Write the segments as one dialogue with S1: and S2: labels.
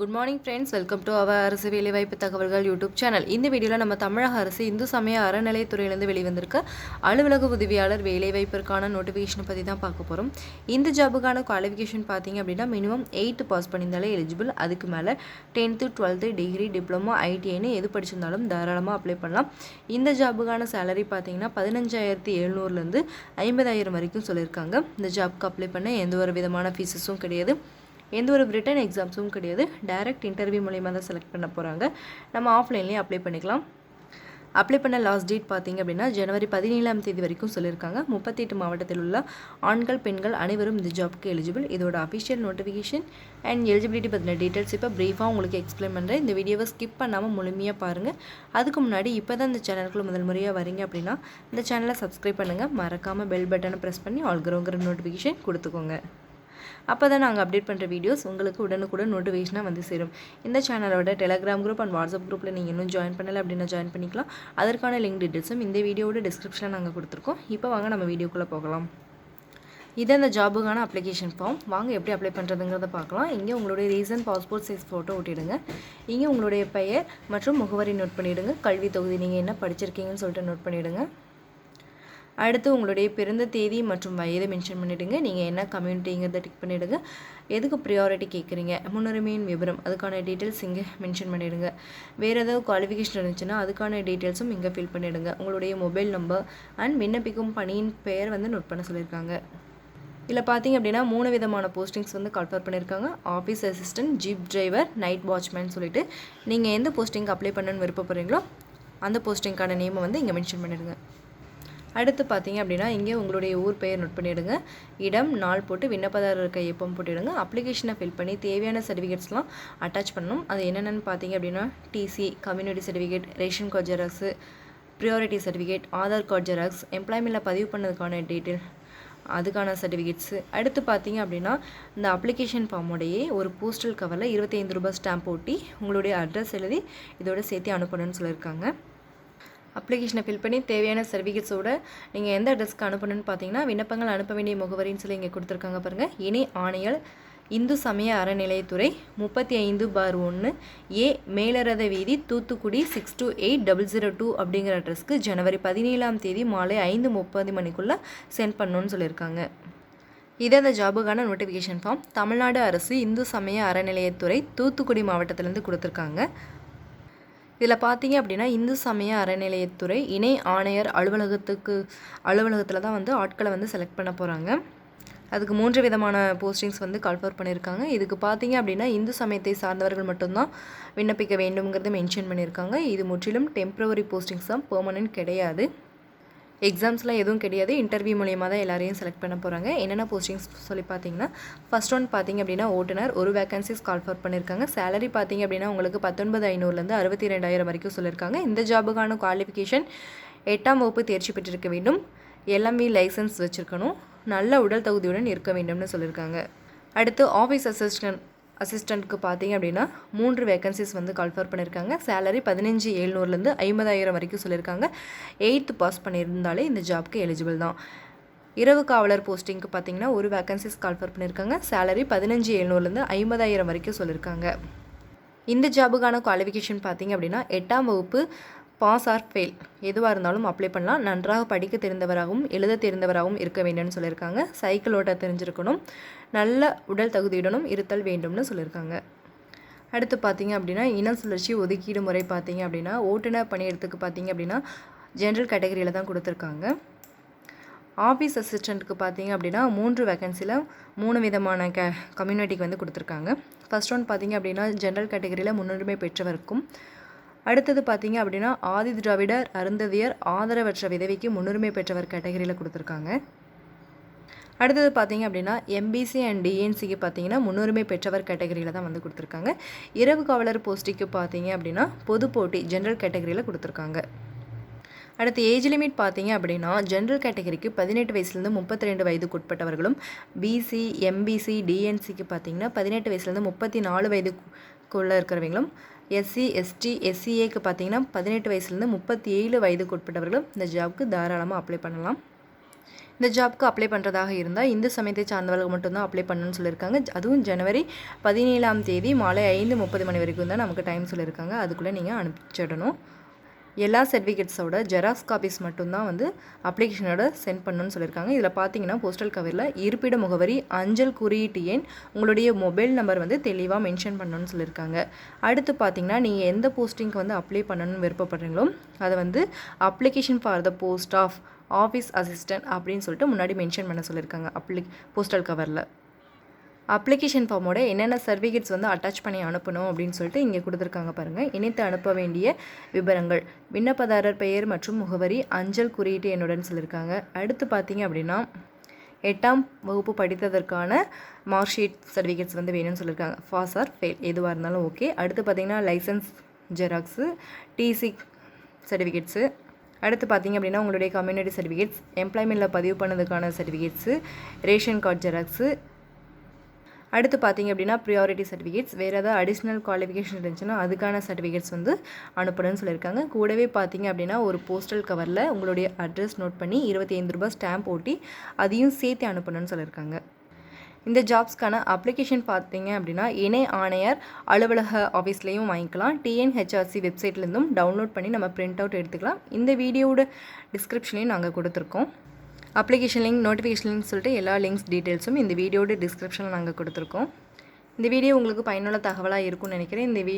S1: Good morning friends welcome to our அரசு வேலைவாய்ப்பு தகவல்கள் யூடியூப் சேனல் இந்த வீடியோவில் நம்ம தமிழக அரசு இந்து சமய அறநிலையத்துறையிலேருந்து வெளிவந்திருக்க அலுவலக உதவியாளர் வேலைவாய்ப்பிற்கான நோட்டிஃபிகேஷனை பற்றி தான் பார்க்க போகிறோம் இந்த ஜாபுக்கான குவாலிஃபிகேஷன் பார்த்தீங்க அப்படின்னா மினிமம் எயித்து பாஸ் பண்ணியிருந்தாலே எலிஜிபிள் அதுக்கு மேலே டென்த்து டுவெல்த்து டிகிரி டிப்ளமோ ஐடிஐன்னு எது படிச்சிருந்தாலும் தாராளமாக அப்ளை பண்ணலாம். இந்த ஜாபுக்கான சேலரி பார்த்தீங்கன்னா பதினஞ்சாயிரத்தி எழுநூறுலேருந்து ஐம்பதாயிரம் வரைக்கும் சொல்லியிருக்காங்க. இந்த ஜாப்க்கு அப்ளை பண்ண எந்த ஒரு விதமான ஃபீஸஸும் கிடையாது. எந்த ஒரு ரிட்டன் எக்ஸாம்ஸும் கிடையாது. டைரக்ட் இன்டர்வியூ மூலயமா தான் செலக்ட் பண்ண போகிறாங்க நம்ம ஆஃப்லைன்லேயே அப்ளை பண்ணிக்கலாம். அப்ளை பண்ண லாஸ்ட் டேட் பார்த்தீங்க அப்படின்னா ஜனவரி பதினேழாம் தேதி வரைக்கும் சொல்லியிருக்காங்க. முப்பத்தெட்டு மாவட்டத்தில் உள்ள ஆண்கள் பெண்கள் அனைவரும் இந்த ஜாப்க்கு எலிஜிபிள் இதோட அஃபிஷியல் நோட்டிஃபிகேஷன் அண்ட் எலிஜிபிலிட்டி பற்றின டீட்டெயில்ஸ் இப்போ ப்ரீஃபாக உங்களுக்கு எக்ஸ்பிளைன் பண்ணுறேன் இந்த வீடியோவை ஸ்கிப் பண்ணாமல் முழுமையாக பாருங்கள் அதுக்கு முன்னாடி இப்போ தான் இந்த சேனலுக்குள்ள முதல் முறையாக வரீங்க அப்படின்னா இந்த சேனலை சப்ஸ்கிரைப் பண்ணுங்கள் மறக்காமல் பெல் பட்டனை ப்ரெஸ் பண்ணி ஆல்கிறோங்கிற நோட்டிஃபிகேஷன் கொடுத்துக்கோங்க. அப்போ தான் நாங்கள் அப்டேட் பண்ணுற வீடியோஸ் உங்களுக்கு உடனுக்குடன் நோட்டிஃபிகேஷனாக வந்து சேரும். இந்த சேனலோட டெலகிராம் குரூப் அண்ட் வாட்ஸ்அப் குரூப்பில் நீங்கள் இன்னும் ஜாயின் பண்ணலை அப்படின்னா ஜாயின் பண்ணிக்கலாம். அதற்கான லிங்க் டீட்டெயில்ஸும் இந்த வீடியோவோட டிஸ்கிரிப்ஷனில் நாங்கள் கொடுத்துருக்கோம். இப்போ வாங்க நம்ம வீடியோக்குள்ளே போகலாம். இது அந்த ஜாபுக்கான அப்ளிகேஷன் ஃபார்ம் வாங்க எப்படி அப்ளை பண்ணுறதுங்கிறத பார்க்கலாம். இங்கே உங்களுடைய ரீசன் பாஸ்போர்ட் சைஸ் ஃபோட்டோ ஒட்டிடுங்க. இங்கே உங்களுடைய பெயர் மற்றும் முகவரி நோட் பண்ணிவிடுங்க கல்வி தொகுதி நீங்கள் என்ன படிச்சிருக்கீங்கன்னு சொல்லிட்டு நோட் பண்ணிவிடுங்க அடுத்து உங்களுடைய பிறந்த தேதி மற்றும் வயதை மென்ஷன் பண்ணிவிடுங்க நீங்கள் என்ன கம்யூனிட்டிங்கிறத டிக் பண்ணிவிடுங்க எதுக்கு ப்ரியாரிட்டி கேட்குறீங்க முன்னுரிமையின் விவரம் அதுக்கான டீட்டெயில்ஸ் இங்கே மென்ஷன் பண்ணிவிடுங்க வேறு ஏதாவது குவாலிஃபிகேஷன் இருந்துச்சுன்னா அதுக்கான டீட்டெயில்ஸும் இங்கே ஃபில் பண்ணிவிடுங்க உங்களுடைய மொபைல் நம்பர் அண்ட் விண்ணப்பிக்கும் பணியின் பெயர் வந்து நோட் பண்ண சொல்லியிருக்காங்க. இதில் பார்த்தீங்க அப்படின்னா மூணு விதமான போஸ்டிங்ஸ் வந்து கால்ஃபர் பண்ணியிருக்காங்க. Office assistant jeep driver night watchman சொல்லிட்டு நீங்கள் எந்த போஸ்டிங் அப்ளை பண்ணணும்னு விருப்பப்படுறீங்களோ அந்த போஸ்டிங்க்கான நேமை வந்து இங்கே மென்ஷன் பண்ணிடுங்க. அடுத்து பார்த்தீங்க அப்படின்னா இங்கே உங்களுடைய ஊர் பெயர் நோட் பண்ணிவிடுங்க இடம் நாள் போட்டு விண்ணப்பதாரர் கையொப்பம் போட்டுவிடுங்க அப்ளிகேஷனை ஃபில் பண்ணி தேவையான சர்டிஃபிகேட்ஸ்லாம் அட்டாச் பண்ணணும். அது என்னென்னு பார்த்தீங்க அப்படின்னா TC community certificate ration card xerox priority certificate Aadhaar card xerox எம்ப்ளாய்மெண்ட்டில் பதிவு பண்ணதுக்கான டீட்டெயில் அதுக்கான சர்டிஃபிகேட்ஸு அடுத்து பார்த்தீங்க அப்படின்னா இந்த அப்ளிகேஷன் ஃபார்மோடையே ஒரு போஸ்டல் கவரில் இருபத்தைந்து ரூபாய் ஸ்டாம்ப் ஒட்டி உங்களுடைய அட்ரஸ் எழுதி இதோட சேர்த்து அனுப்பணும்னு சொல்லியிருக்காங்க. அப்ளிகேஷனை ஃபில் பண்ணி தேவையான சர்டிஃபிகேட்ஸோட நீங்கள் எந்த அட்ரஸ்க்கு அனுப்பணும்னு பார்த்தீங்கன்னா விண்ணப்பங்கள் அனுப்ப வேண்டிய முகவரின்னு சொல்லி இங்கே கொடுத்துருக்காங்க பாருங்கள் இணை ஆணையர் இந்து சமய அறநிலையத்துறை முப்பத்தி ஐந்து பார் ஒன்று ஏ மேலரத வீதி Thoothukudi six two eight double zero two அப்படிங்கிற அட்ரஸ்க்கு ஜனவரி பதினேழாம் தேதி மாலை ஐந்து முப்பது மணிக்குள்ளே சென்ட் பண்ணணும்னு சொல்லியிருக்காங்க. இதே அந்த ஜாபுக்கான நோட்டிஃபிகேஷன் ஃபார்ம் தமிழ்நாடு அரசு இந்து சமய அறநிலையத்துறை தூத்துக்குடி மாவட்டத்திலேருந்து கொடுத்துருக்காங்க. இதில் பார்த்தீங்க அப்படின்னா இந்து சமய அறநிலையத்துறை இணை ஆணையர் அலுவலகத்துக்கு அலுவலகத்தில் தான் வந்து ஆட்களை வந்து செலக்ட் பண்ண போகிறாங்க அதுக்கு மூன்று விதமான போஸ்டிங்ஸ் வந்து கால்ஃபர் பண்ணியிருக்காங்க. இதுக்கு பார்த்தீங்க அப்படின்னா இந்து சமயத்தை சார்ந்தவர்கள் மட்டும்தான் விண்ணப்பிக்க வேண்டும்ங்கிறத மென்ஷன் பண்ணியிருக்காங்க. இது முற்றிலும் டெம்ப்ரவரி போஸ்டிங்ஸ் தான் பெர்மனன்ட் கிடையாது. எக்ஸாம்ஸ்லாம் எதுவும் கிடையாது. இன்டர்வியூ மூலியமாக தான் எல்லாரையும் செலக்ட் பண்ண போகிறாங்க என்னென்ன போஸ்டிங்ஸ் சொல்லி பார்த்தீங்கன்னா ஃபஸ்ட் ஒன் பார்த்தீங்க அப்படின்னா ஓட்டுநர் ஒரு வேகன்சிஸ் கால்ஃபர் பண்ணியிருக்காங்க சேலரி பார்த்தீங்க அப்படின்னா உங்களுக்கு பத்தொன்பது ஐநூறுலேருந்து அறுபத்தி ரெண்டாயிரம் வரைக்கும் சொல்லியிருக்காங்க இந்த ஜாபுக்கான குவாலிஃபிகேஷன் எட்டாம் வகுப்பு தேர்ச்சி பெற்றிருக்க வேண்டும். எல்எம்இ லைசன்ஸ் வச்சுருக்கணும். நல்ல உடல் தகுதியுடன் இருக்க வேண்டும்னு சொல்லியிருக்காங்க அடுத்து ஆஃபீஸ் அசிஸ்டன்ட் அசிஸ்டண்ட்டுக்கு பார்த்தீங்க அப்படின்னா மூன்று வேகன்சிஸ் வந்து கால்ஃபர் பண்ணியிருக்காங்க. சேலரி பதினஞ்சு ஏழ்நூறுலேருந்து ஐம்பதாயிரம் வரைக்கும் சொல்லியிருக்காங்க. எயித்து பாஸ் பண்ணியிருந்தாலே இந்த ஜாப்க்கு எலிஜிபிள் தான். இரவு காவலர் போஸ்டிங்க்கு பார்த்தீங்கன்னா ஒரு வேகன்சிஸ் கால்ஃபர் பண்ணியிருக்காங்க. சேலரி பதினஞ்சு ஏழ்நூறுலேருந்து ஐம்பதாயிரம் வரைக்கும் சொல்லியிருக்காங்க. இந்த ஜாபுக்கான குவாலிஃபிகேஷன் பார்த்தீங்க அப்படின்னா எட்டாம் வகுப்பு பாஸ் ஆர் ஃபெயில். எதுவாக இருந்தாலும் அப்ளை பண்ணலாம். நன்றாக படிக்க தெரிந்தவராகவும் எழுத தெரிந்தவராகவும் இருக்க வேண்டும்னு சொல்லியிருக்காங்க. சைக்கிள் ஓட்ட தெரிஞ்சிருக்கணும். நல்ல உடல் தகுதியுடனும் இருத்தல் வேண்டும்னு சொல்லியிருக்காங்க. அடுத்து பார்த்தீங்க அப்படின்னா இன சுழற்சி ஒதுக்கீடு முறை பார்த்தீங்க அப்படின்னா ஓட்டுநர் பணியிடத்துக்கு பார்த்தீங்க அப்படின்னா ஜென்ரல் கேட்டகரியில் தான் கொடுத்துருக்காங்க. ஆஃபீஸ் அசிஸ்டண்ட்டுக்கு பார்த்தீங்க அப்படின்னா மூன்று வேகன்சியில் மூணு விதமான க கம்யூனிட்டிக்கு வந்து கொடுத்துருக்காங்க. ஃபஸ்ட் ஒன் பார்த்தீங்க அப்படின்னா ஜென்ரல் கேட்டகரியில் முன்னுரிமை பெற்றவருக்கும் அடுத்தது பார்த்தீங்க அப்படின்னா ஆதி திராவிடர் அருந்ததியர் ஆதரவற்ற விதவிக்கு முன்னுரிமை பெற்றவர் கேட்டகரியில் கொடுத்துருக்காங்க. அடுத்தது பார்த்தீங்க அப்படின்னா எம்பிசி அண்ட் டிஎன்சிக்கு பார்த்தீங்கன்னா முன்னுரிமை பெற்றவர் கேட்டகரியில் தான் வந்து கொடுத்துருக்காங்க. இரவு காவலர் போஸ்டிக்கு பார்த்தீங்க அப்படின்னா பொது போட்டி ஜென்ரல் கேட்டகரியில் கொடுத்துருக்காங்க. அடுத்து ஏஜ் லிமிட் பார்த்தீங்க அப்படின்னா ஜென்ரல் கேட்டகரிக்கு பதினெட்டு வயசுலேருந்து முப்பத்தி ரெண்டு வயதுக்கு உட்பட்டவர்களும் பிசி எம்பிசி டிஎன்சிக்கு பார்த்தீங்கன்னா பதினெட்டு வயசுலேருந்து முப்பத்தி நாலு வயதுக்குள்ளே இருக்கிறவங்களும் எஸ்சி எஸ்டி எஸ்சிஏக்கு பார்த்தீங்கன்னா பதினெட்டு வயசுலேருந்து முப்பத்தி ஏழு வயதுக்கு உட்பட்டவர்களும் இந்த ஜாப்க்கு தாராளமாக அப்ளை பண்ணலாம். இந்த ஜாப்க்கு அப்ளை பண்ணுறதாக இருந்தால் இந்து சமயத்தை சார்ந்தவர்கள் மட்டும்தான் அப்ளை பண்ணணும்னு சொல்லியிருக்காங்க. அதுவும் ஜனவரி பதினேழாம் தேதி மாலை ஐந்து முப்பது மணி வரைக்கும் தான் நமக்கு டைம் சொல்லியிருக்காங்க. அதுக்குள்ளே நீங்கள் அனுப்பிச்சிடணும். எல்லா சர்டிஃபிகேட்ஸோட ஜெராக்ஸ் காப்பீஸ் மட்டும்தான் வந்து அப்ளிகேஷனோட சென்ட் பண்ணணும்னு சொல்லியிருக்காங்க. இதில் பார்த்தீங்கன்னா போஸ்டல் கவரில் இருப்பிட முகவரி அஞ்சல் குறியீட்டு எண் உங்களுடைய மொபைல் நம்பர் வந்து தெளிவாக மென்ஷன் பண்ணணும்னு சொல்லியிருக்காங்க. அடுத்து பார்த்தீங்கன்னா நீங்கள் எந்த போஸ்டிங்க்கு வந்து அப்ளை பண்ணணும்னு விருப்பப்படுறீங்களோ அதை வந்து application for the post of office assistant அப்படின்னு சொல்லிட்டு முன்னாடி மென்ஷன் பண்ண சொல்லியிருக்காங்க அப்ளி போஸ்டல் கவரில் அப்ளிகேஷன் ஃபார்மோட என்னென்ன சர்டிஃபிகேட்ஸ் வந்து அட்டாச் பண்ணி அனுப்பணும் அப்படின்னு சொல்லிட்டு இங்கே கொடுத்துருக்காங்க பாருங்கள் இணைத்து அனுப்ப வேண்டிய விவரங்கள் விண்ணப்பதாரர் பெயர் மற்றும் முகவரி அஞ்சல் குறியீட்டு என்னுடன் சொல்லியிருக்காங்க. அடுத்து பார்த்தீங்க அப்படின்னா எட்டாம் வகுப்பு படித்ததற்கான மார்க் ஷீட் சர்டிஃபிகேட்ஸ் வந்து வேணும்னு சொல்லியிருக்காங்க. பாஸ் ஆர் ஃபெயில் எதுவாக இருந்தாலும் ஓகே அடுத்து பார்த்தீங்கன்னா லைசன்ஸ் ஜெராக்ஸு டிசி சர்டிஃபிகேட்ஸு அடுத்து பார்த்தீங்க அப்படின்னா உங்களுடைய கம்யூனிட்டி சர்டிஃபிகேட்ஸ் எம்ப்ளாய்மெண்ட்டில் பதிவு பண்ணதுக்கான சர்டிஃபிகேட்ஸு ரேஷன் கார்டு ஜெராக்ஸு அடுத்து பார்த்தீங்க அப்படின்னா ப்ரியாரிட்டி சர்டிஃபிகேட்ஸ் வேறு ஏதாவது அடிஷ்னல் குவாலிஃபிகேஷன் இருந்துச்சுன்னா அதுக்கான சர்டிஃபிகேட்ஸ் வந்து அனுப்பணும்னு சொல்லியிருக்காங்க. கூடவே பார்த்தீங்க அப்படின்னா ஒரு போஸ்டல் கவரில் உங்களுடைய அட்ரஸ் நோட் பண்ணி இருபத்தி ஐந்து ரூபாய் ஸ்டாம்ப் ஓட்டி அதையும் சேர்த்து அனுப்பணும்னு சொல்லியிருக்காங்க. இந்த ஜாப்ஸ்க்கான அப்ளிகேஷன் பார்த்தீங்க அப்படின்னா இணை ஆணையர் அலுவலக ஆஃபீஸ்லேயும் வாங்கிக்கலாம். டிஎன்ஹெச்ஆர்சி வெப்சைட்லேருந்தும் டவுன்லோட் பண்ணி நம்ம பிரிண்ட் அவுட் எடுத்துக்கலாம். இந்த வீடியோவோட டிஸ்கிரிப்ஷனையும் நாங்கள் கொடுத்துருக்கோம். அப்ளிகேஷன் லிங்க் நோட்டிஃபிகேஷன் லிங்க் சொல்லிட்டு எல்லா லிங்க்ஸ் டீட்டெயில்ஸும் இந்த வீடியோட டிஸ்கிரிப்ஷனில் நாங்கள் கொடுத்துருக்கோம். இந்த வீடியோ உங்களுக்கு பயனுள்ள தகவலாக இருக்கும்னு நினைக்கிறேன். இந்த வீ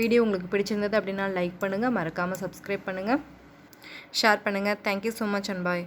S1: வீடியோ உங்களுக்கு பிடிச்சிருந்தது அப்படின்னா லைக் பண்ணுங்கள் மறக்காமல் சப்ஸ்கிரைப் பண்ணுங்கள் ஷேர் பண்ணுங்கள் thank you so much and bye